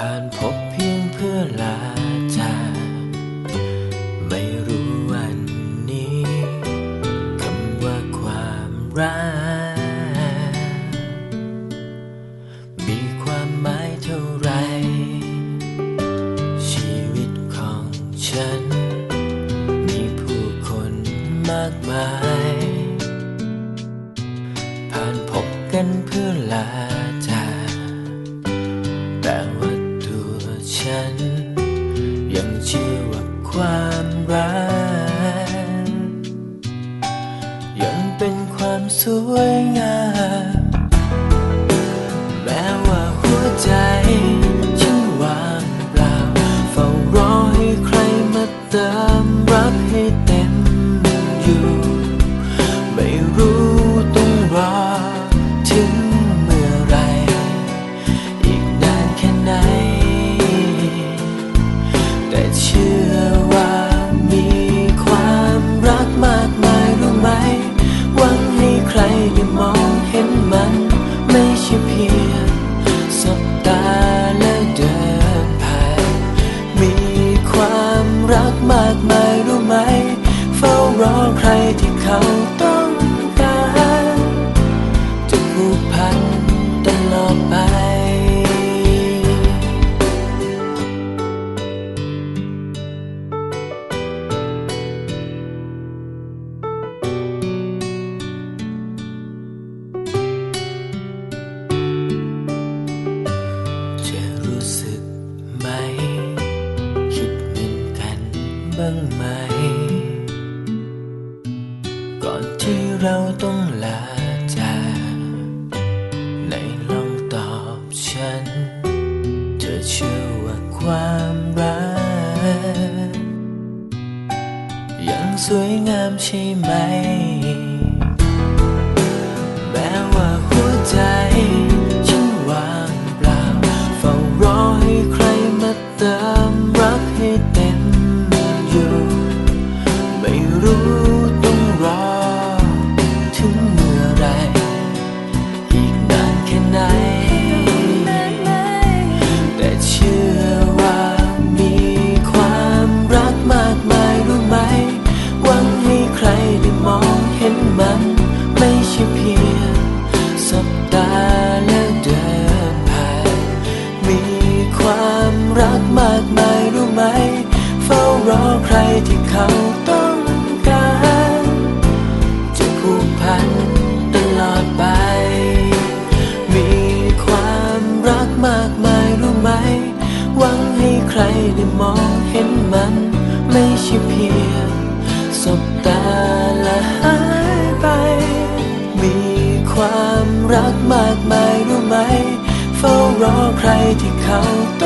ผ่านพบเพียงเพื่อลาจากไม่รู้วันนี้คำว่าความรักมีความหมายเท่าไร ชีวิตของฉัน มีผู้คนมากมาย ผ่านพบกันเพื่อลา แรงยังเป็นความสวยงาม อใครที่เขาต้องการจะผูกพันตลอดไป จะรู้สึกไหม คิดเหมือนกันบ้างไหม ต้องลาจากไหนลองตอบฉัน เธอเชื่อว่าความรัก ยังสวยงามใช่ไหม แม้ว่าหัวใจ ฉันว่างเปล่าเฝ้ารอให้ใคร อใครที่เขาต้องการ จะผูกพันตลอดไป มีความรักมากมายรู้ไหม หวังให้ใครได้มองเห็นมัน ไม่ใช่เพียงสบตาและหายไป มีความรักมากมายรู้ไหม เฝ้ารอใครที่เขาต้อง